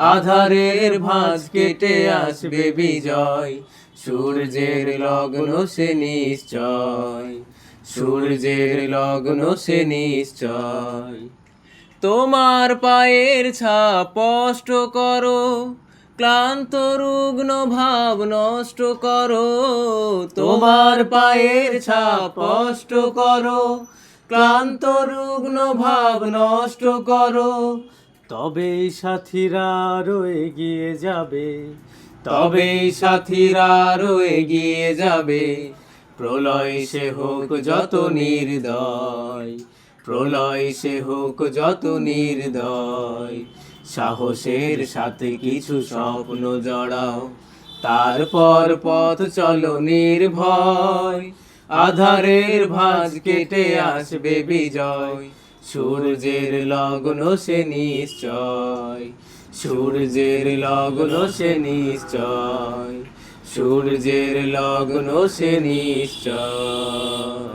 আধারের ভাঁজ কেটে আসবে বিজয়। সূর্যের লগ্ন সে নিশ্চয়। সূর্যের লগ্ন সে নিশ্চয়। তোমার পায়ের ছাপ স্পষ্ট করো, ক্লান্ত রুগ্ন ভাব নষ্ট করো। তোমার পায়ের ছাপ স্পষ্ট করো, ক্লান্ত রুগ্ন ভাব নষ্ট করো। তবেই সাথীরা আরও এগিয়ে যাবে। তবে সাথীরা আরও এগিয়ে যাবে। প্রলয় সে হোক যত নির্দয়, প্রলয় সে হোক যত নির্দয়। সাহসের সাথে কিছু স্বপ্ন জড়াও, তারপর পথ চলো নির্ভয়। আধারের ভাঁজ কেটে আসবে বিজয়। সূর্যের লগ্ন সে নিশ্চয়। সূর্যের লগ্ন সে নিশ্চয়। সূর্যের লগ্ন সে নিশ্চয়।